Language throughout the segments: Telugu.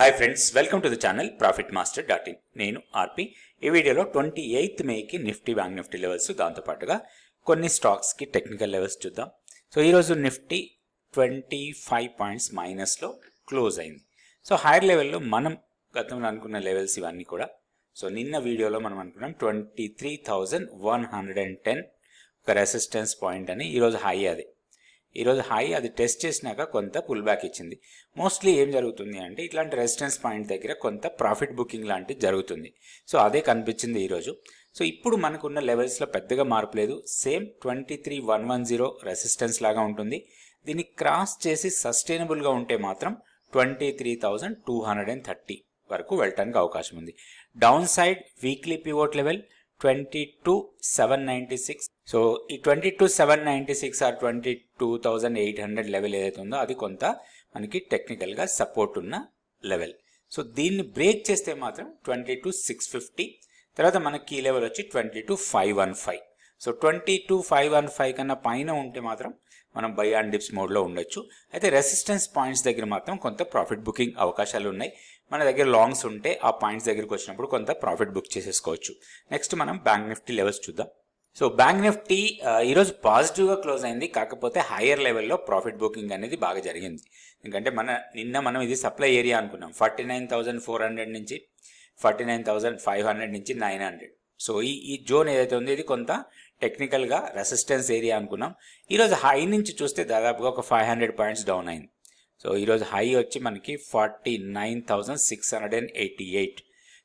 Hi friends welcome to the channel profit master dot in నేను ఆర్పి. ఈ వీడియోలో ట్వంటీ ఎయిత్ మేకి నిఫ్టీ బ్యాంక్ నిఫ్టీ లెవెల్స్ దాంతోపాటుగా కొన్ని స్టాక్స్కి టెక్నికల్ లెవెల్స్ చూద్దాం. సో ఈరోజు నిఫ్టీ ట్వంటీ ఫైవ్ పాయింట్స్ మైనస్లో క్లోజ్ అయింది. సో హైయర్ లెవెల్లో మనం గతంలో అనుకున్న లెవెల్స్ ఇవన్నీ కూడా. సో నిన్న వీడియోలో మనం అనుకున్నాం twenty three thousand one hundred and ten ఒక రెసిస్టెన్స్ పాయింట్ అని. ఈరోజు హై అది. ఈరోజు హై అది టెస్ట్ చేసినాక కొంత పుల్ బ్యాక్ ఇచ్చింది. మోస్ట్లీ ఏం జరుగుతుంది అంటే ఇట్లాంటి రెసిస్టెన్స్ పాయింట్ దగ్గర కొంత ప్రాఫిట్ బుకింగ్ లాంటిది జరుగుతుంది. సో అదే కనిపించింది ఈరోజు సో ఇప్పుడు మనకున్న లెవెల్స్లో పెద్దగా మార్పు లేదు. Same twenty three one one zero resistance లాగా ఉంటుంది. దీన్ని క్రాస్ చేసి సస్టైనబుల్గా ఉంటే మాత్రం twenty three thousand two hundred and thirty వరకు వెళ్ళటానికి అవకాశం ఉంది. Down side weekly pivot level twenty two seven ninety six so ఈ twenty two seven ninety six or twenty two thousand eight hundred level ఏదైతే ఉందో అది కొంత మనకి టెక్నికల్గా సపోర్ట్ ఉన్న లెవెల్ సో దీన్ని బ్రేక్ చేస్తే మాత్రం ట్వంటీ టూ సిక్స్ ఫిఫ్టీ తర్వాత మనకి ఈ లెవెల్ వచ్చి twenty two five one five so twenty two five one five కన్నా పైన ఉంటే మాత్రం మనం బై అండ్ డిప్స్ మోడ్లో ఉండొచ్చు. అయితే రెసిస్టెన్స్ పాయింట్స్ దగ్గర మాత్రం కొంత ప్రాఫిట్ బుకింగ్ అవకాశాలు ఉన్నాయి. మన దగ్గర లాంగ్స్ ఉంటే ఆ పాయింట్స్ దగ్గరికి వచ్చినప్పుడు కొంత ప్రాఫిట్ బుక్ చేసేసుకోవచ్చు. నెక్స్ట్ మనం బ్యాంక్ నిఫ్టీ లెవెల్స్ చూద్దాం. సో బ్యాంక్ నిఫ్టీ ఈరోజు పాజిటివ్గా క్లోజ్ అయింది కాకపోతే హయ్యర్ లెవెల్లో ప్రాఫిట్ బుకింగ్ అనేది బాగా జరిగింది. ఎందుకంటే మన నిన్న మనం ఇది సప్లై ఏరియా అనుకున్నాం. Forty nine thousand four hundred నుంచి forty nine thousand five hundred నుంచి నైన్ హండ్రెడ్ సో ఈ ఈ జోన్ ఏదైతే ఉందో ఇది కొంత టెక్నికల్గా రెసిస్టెన్స్ ఏరియా అనుకున్నాం. ఈరోజు హై నుంచి చూస్తే దాదాపుగా ఒక ఫైవ్ హండ్రెడ్ పాయింట్స్ డౌన్ అయింది. సో ఈరోజు హై వచ్చి మనకి forty nine thousand six hundred and eighty eight.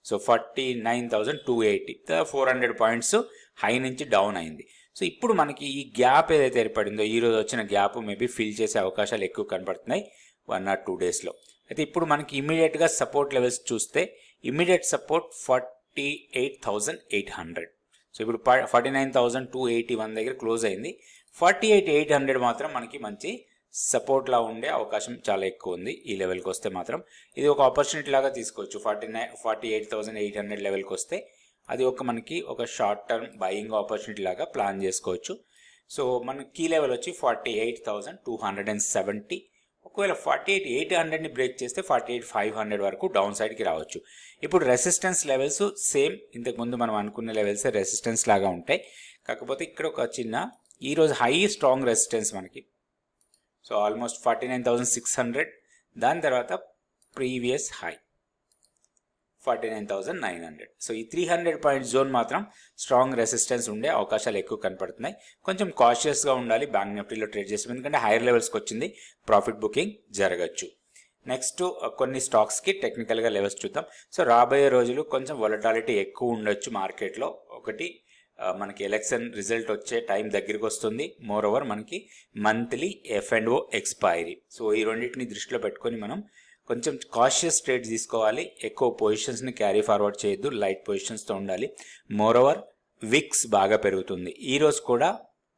So forty nine thousand two eighty. Four hundred points high నుంచి డౌన్ అయింది. సో ఇప్పుడు మనకి ఈ గ్యాప్ ఏదైతే ఏర్పడిందో ఈ రోజు వచ్చిన గ్యాప్ మేబీ ఫిల్ చేసే అవకాశాలు ఎక్కువ కనబడుతున్నాయి వన్ ఆర్ టూ డేస్లో. అయితే ఇప్పుడు మనకి ఇమీడియట్గా సపోర్ట్ లెవెల్స్ చూస్తే immediate support forty eight thousand eight hundred. So ఇప్పుడు forty nine thousand two eighty one దగ్గర క్లోజ్ అయింది. ఫార్టీ ఎయిట్ ఎయిట్ హండ్రెడ్ మాత్రం మనకి మంచి సపోర్ట్లా ఉండే అవకాశం చాలా ఎక్కువ ఉంది ఈ లెవెల్కి వస్తే మాత్రం. ఇది ఒక ఆపర్చునిటీ లాగా తీసుకోవచ్చు. Forty nine forty eight thousand eight hundred లెవెల్కి వస్తే అది ఒక మనకి ఒక షార్ట్ టర్మ్ బయింగ్ ఆపర్చునిటీ లాగా ప్లాన్ చేసుకోవచ్చు. సో మన కీ లెవెల్ వచ్చి forty eight thousand two hundred and seventy. ఒకవేళ ఫార్టీ ఎయిట్ ఎయిట్ హండ్రెడ్ని బ్రేక్ చేస్తే ఫార్టీ ఎయిట్ ఫైవ్ హండ్రెడ్ వరకు డౌన్ సైడ్కి రావచ్చు. ఇప్పుడు రెసిస్టెన్స్ లెవెల్స్ సేమ్ ఇంతకుముందు మనం అనుకున్న లెవెల్స్ రెసిస్టెన్స్ లాగా ఉంటాయి. కాకపోతే ఇక్కడ ఒక చిన్న ఈరోజు హై స్ట్రాంగ్ రెసిస్టెన్స్ మనకి. So almost forty nine thousand six hundred. దాని తర్వాత previous high. Forty nine thousand nine hundred. So ఈ త్రీ హండ్రెడ్ పాయింట్ జోన్ మాత్రం స్ట్రాంగ్ రెసిస్టెన్స్ ఉండే అవకాశాలు ఎక్కువ కనపడుతున్నాయి. కొంచెం కాషియస్గా ఉండాలి బ్యాంక్ నిఫ్టీలో ట్రేడ్ చేసాం ఎందుకంటే హైయర్ లెవెల్స్కి వచ్చింది ప్రాఫిట్ బుకింగ్ జరగచ్చు. నెక్స్ట్ కొన్ని స్టాక్స్కి టెక్నికల్గా లెవెల్స్ చూద్దాం. సో రాబోయే రోజులు కొంచెం వొలటాలిటీ ఎక్కువ ఉండొచ్చు మార్కెట్లో. ఒకటి మనకి ఎలక్షన్ రిజల్ట్ వచ్చే టైం దగ్గరికి వస్తుంది మోర్ ఓవర్ మనకి monthly F and O expiry so ఈ రెండింటిని దృష్టిలో పెట్టుకొని మనం కొంచెం కాషియస్ ట్రేడ్ తీసుకోవాలి. ఎక్కువ పొజిషన్స్ని క్యారీ ఫార్వర్డ్ చేయొద్దు. లైట్ పొజిషన్స్తో ఉండాలి. మోర్ ఓవర్ విక్స్ బాగా పెరుగుతుంది. ఈరోజు కూడా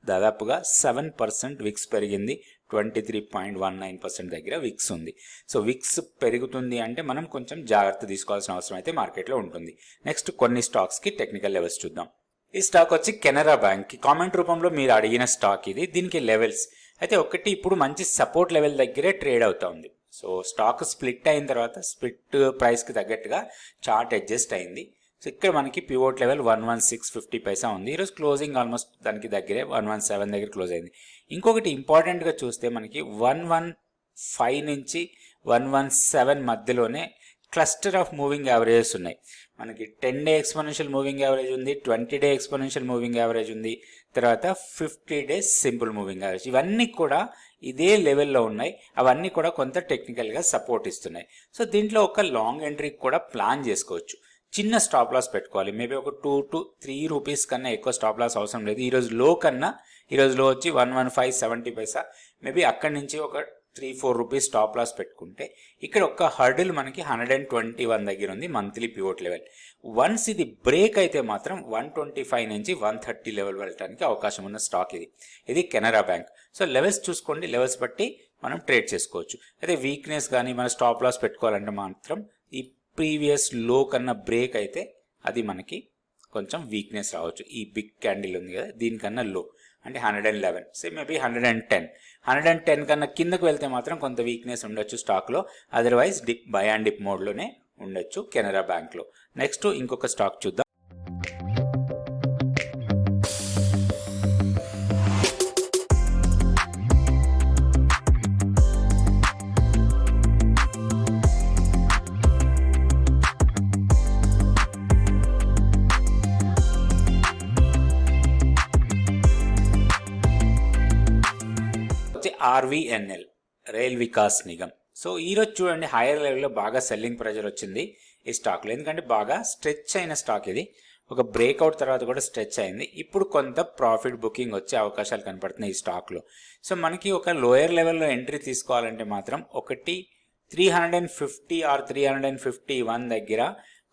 దాదాపుగా సెవెన్ పర్సెంట్ విక్స్ పెరిగింది. Twenty three point one nine percent దగ్గర విక్స్ ఉంది. సో విక్స్ పెరుగుతుంది అంటే మనం కొంచెం జాగ్రత్త తీసుకోవాల్సిన అవసరం అయితే మార్కెట్లో ఉంటుంది. నెక్స్ట్ కొన్ని స్టాక్స్కి టెక్నికల్ లెవెల్స్ చూద్దాం. ఈ స్టాక్ వచ్చి కెనరా బ్యాంక్. కామెంట్ రూపంలో మీరు అడిగిన స్టాక్ ఇది. దీనికి లెవెల్స్. అయితే ఒకటి ఇప్పుడు మంచి సపోర్ట్ లెవెల్ దగ్గరే ట్రేడ్ అవుతా ఉంది సో స్టాక్ స్ప్లిట్ అయిన తర్వాత స్ప్లిట్ ప్రైస్కి తగ్గట్టుగా చార్ట్ అడ్జస్ట్ అయింది. సో ఇక్కడ మనకి pivot level one one six fifty పైసా ఉంది. ఈరోజు క్లోజింగ్ ఆల్మోస్ట్ దానికి దగ్గరే వన్ వన్ సెవెన్ దగ్గర క్లోజ్ అయింది. ఇంకొకటి ఇంపార్టెంట్గా చూస్తే మనకి వన్ వన్ ఫైవ్ నుంచి వన్ వన్ సెవెన్ మధ్యలోనే క్లస్టర్ ఆఫ్ మూవింగ్ యావరేజెస్ ఉన్నాయి. మనకి ten day exponential moving average ఉంది twenty day exponential moving average ఉంది తర్వాత fifty days simple moving average ఇవన్నీ కూడా ఇదే లెవెల్లో ఉన్నాయి. అవన్నీ కూడా కొంత టెక్నికల్గా సపోర్ట్ ఇస్తున్నాయి. సో దీంట్లో ఒక లాంగ్ ఎంట్రీకి కూడా ప్లాన్ చేసుకోవచ్చు. చిన్న స్టాప్ లాస్ పెట్టుకోవాలి. మేబీ ఒక టూ టు త్రీ రూపీస్ కన్నా ఎక్కువ స్టాప్ లాస్ అవసరం లేదు. ఈరోజు లో కన్నా ఈరోజు లో వచ్చి వన్ వన్ ఫైవ్ సెవెంటీ పైసా మేబీ అక్కడి నుంచి ఒక three four rupees stop loss పెట్టుకుంటే ఇక్కడ ఒక హర్డిల్ మనకి హండ్రెడ్ అండ్ ట్వంటీ వన్ దగ్గర ఉంది మంత్లీ పివోట్ లెవెల్ వన్స్ ఇది బ్రేక్ అయితే మాత్రం వన్ ట్వంటీ ఫైవ్ నుంచి వన్ థర్టీ లెవెల్ వెళ్ళడానికి అవకాశం ఉన్న స్టాక్ ఇది. ఇది కెనరా బ్యాంక్ సో లెవెల్స్ చూసుకోండి లెవెల్స్ బట్టి మనం ట్రేడ్ చేసుకోవచ్చు. అయితే వీక్నెస్ కానీ మన స్టాప్ లాస్ పెట్టుకోవాలంటే మాత్రం ఈ ప్రీవియస్లో కన్నా బ్రేక్ అయితే అది మనకి కొంచెం వీక్నెస్ రావచ్చు. ఈ బిగ్ క్యాండిల్ ఉంది కదా దీనికన్నా లో అంటే hundred and eleven say maybe hundred and ten hundred and ten కన్నా కిందకు వెళ్తే మాత్రం కొంత వీక్నెస్ ఉండొచ్చు స్టాక్లో otherwise dip buy and dip మోడ్లోనే ఉండొచ్చు కెనరా బ్యాంక్లో. నెక్స్ట్ ఇంకొక స్టాక్ చూద్దాం. వచ్చి RVNL rail Vikas Nigam. So ఈరోజు చూడండి హైయర్ లెవెల్లో బాగా సెల్లింగ్ ప్రెజర్ వచ్చింది ఈ స్టాక్లో ఎందుకంటే బాగా స్ట్రెచ్ అయిన స్టాక్ ఇది. ఒక బ్రేక్అవుట్ తర్వాత కూడా స్ట్రెచ్ అయింది. ఇప్పుడు కొంత ప్రాఫిట్ బుకింగ్ వచ్చే అవకాశాలు కనపడుతున్నాయి ఈ స్టాక్లో సో మనకి ఒక లోయర్ లెవెల్లో ఎంట్రీ తీసుకోవాలంటే మాత్రం ఒకటి three hundred and fifty or three hundred and fifty one దగ్గర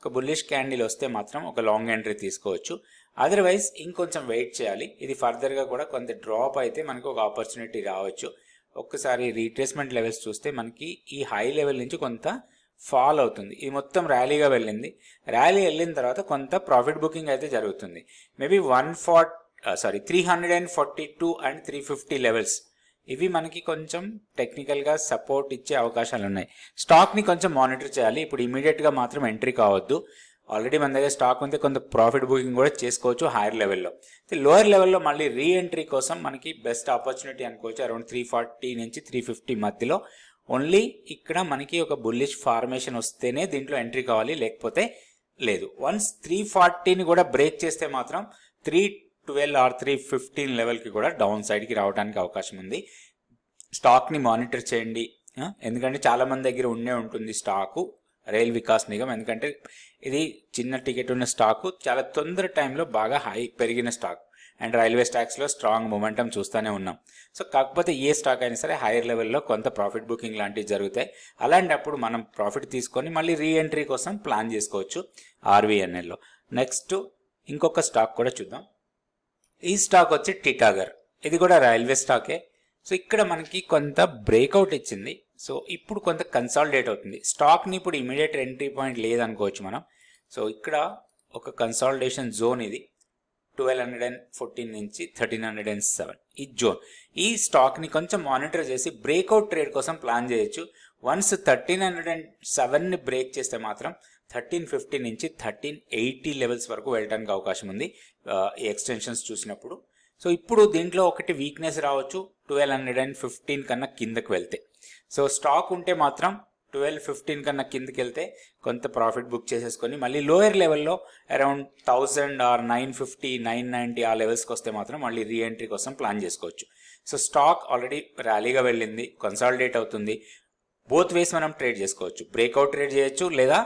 ఒక బుల్లిష్ క్యాండిల్ వస్తే మాత్రం ఒక లాంగ్ ఎంట్రీ తీసుకోవచ్చు. అదర్వైజ్ ఇంకొంచెం వెయిట్ చేయాలి. ఇది ఫర్దర్గా కూడా కొంత డ్రాప్ అయితే మనకు ఒక ఆపర్చునిటీ రావచ్చు. ఒక్కసారి రీట్రేస్మెంట్ లెవెల్స్ చూస్తే మనకి ఈ హై లెవెల్ నుంచి కొంత ఫాల్ అవుతుంది. ఇది మొత్తం ర్యాలీగా వెళ్ళింది. ర్యాలీ వెళ్ళిన తర్వాత కొంత ప్రాఫిట్ బుకింగ్ అయితే జరుగుతుంది. Maybe one fort sorry three hundred and forty two and three fifty levels ఇవి మనకి కొంచెం టెక్నికల్గా సపోర్ట్ ఇచ్చే అవకాశాలు ఉన్నాయి. స్టాక్ని కొంచెం మానిటర్ చేయాలి. ఇప్పుడు ఇమీడియట్గా మాత్రం ఎంట్రీ కావద్దు. ఆల్రెడీ మన దగ్గర స్టాక్ ఉంటే కొంత ప్రాఫిట్ బుకింగ్ కూడా చేసుకోవచ్చు హైయర్ లెవెల్లో లోయర్ లెవెల్లో మళ్ళీ రీ ఎంట్రీ కోసం మనకి బెస్ట్ ఆపర్చునిటీ అనుకోవచ్చు అరౌండ్ త్రీ ఫార్టీ నుంచి త్రీ ఫిఫ్టీ మధ్యలో. ఓన్లీ ఇక్కడ మనకి ఒక బుల్లిష్ ఫార్మేషన్ వస్తేనే దీంట్లో ఎంట్రీ కావాలి లేకపోతే లేదు. వన్స్ త్రీ ఫార్టీని కూడా బ్రేక్ చేస్తే మాత్రం three twelve or three fifteen లెవెల్కి కూడా డౌన్ సైడ్కి రావడానికి అవకాశం ఉంది. స్టాక్ని మానిటర్ చేయండి ఎందుకంటే చాలా మంది దగ్గర ఉండే ఉంటుంది స్టాకు రైల్ వికాస్ నిగమ్. ఎందుకంటే ఇది చిన్న టికెట్ ఉన్న స్టాకు చాలా తొందర టైంలో బాగా హై పెరిగిన స్టాక్. అండ్ రైల్వే స్టాక్స్లో స్ట్రాంగ్ మొమెంటం చూస్తూనే ఉన్నాం. సో కాకపోతే ఏ స్టాక్ అయినా సరే హైయర్ లెవెల్లో కొంత ప్రాఫిట్ బుకింగ్ లాంటివి జరుగుతాయి. అలాంటప్పుడు మనం ప్రాఫిట్ తీసుకొని మళ్ళీ రీ ఎంట్రీ కోసం ప్లాన్ చేసుకోవచ్చు ఆర్వీఎన్ఎల్లో. నెక్స్ట్ ఇంకొక స్టాక్ కూడా చూద్దాం. ఈ స్టాక్ వచ్చి టిటాగర్. ఇది కూడా రైల్వే స్టాకే. సో ఇక్కడ మనకి కొంత బ్రేక్అవుట్ ఇచ్చింది. సో ఇప్పుడు కొంత కన్సాలిడేట్ అవుతుంది. స్టాక్ని ఇప్పుడు ఇమీడియట్ ఎంట్రీ పాయింట్ లేదనుకోవచ్చు మనం. సో ఇక్కడ ఒక కన్సాలిడేషన్ జోన్ ఇది. ట్వెల్వ్ హండ్రెడ్ అండ్ ఫోర్టీన్ నుంచి థర్టీన్ హండ్రెడ్ అండ్ సెవెన్ ఈ జోన్ ఈ స్టాక్ని కొంచెం మానిటర్ చేసి బ్రేక్అవుట్ ట్రేడ్ కోసం ప్లాన్ చేయొచ్చు. వన్స్ థర్టీన్ హండ్రెడ్ అండ్ సెవెన్ని బ్రేక్ చేస్తే మాత్రం థర్టీన్ ఫిఫ్టీ నుంచి థర్టీన్ ఎయిటీ లెవెల్స్ వరకు వెళ్ళడానికి అవకాశం ఉంది. ఈ ఎక్స్టెన్షన్స్ చూసినప్పుడు. సో ఇప్పుడు దీంట్లో ఒకటి వీక్నెస్ రావచ్చు. ట్వెల్వ్ హండ్రెడ్ అండ్ ఫిఫ్టీన్ కన్నా కిందకు వెళ్తే. సో స్టాక్ ఉంటే మాత్రం ట్వెల్వ్ ఫిఫ్టీన్ కన్నా కిందకి వెళ్తే కొంత ప్రాఫిట్ బుక్ చేసేసుకొని మళ్ళీ లోయర్ లెవెల్లో around thousand or nine fifty nine ninety ఆ లెవెల్స్కి వస్తే మాత్రం మళ్ళీ రీ ఎంట్రీ కోసం ప్లాన్ చేసుకోవచ్చు. సో స్టాక్ ఆల్రెడీ ర్యాలీగా వెళ్ళింది కన్సాలిడేట్ అవుతుంది. బోత్ వేస్ మనం ట్రేడ్ చేసుకోవచ్చు. బ్రేక్అవుట్ ట్రేడ్ చేయొచ్చు లేదా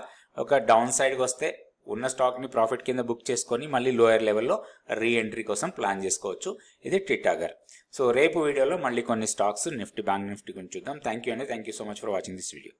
ఒక డౌన్ సైడ్కి వస్తే ఉన్న స్టాక్ని ప్రాఫిట్ కింద బుక్ చేసుకొని మళ్ళీ లోయర్ లెవెల్లో రీ ఎంట్రీ కోసం ప్లాన్ చేసుకోవచ్చు. ఇది టిటాగర్ సో రేపు వీడియోలో మళ్ళీ కొన్ని స్టాక్స్ నిఫ్టీ బ్యాంక్ నిఫ్టీ గురించి చూద్దాం. థ్యాంక్ యూ అండి. Thank you so much for watching this video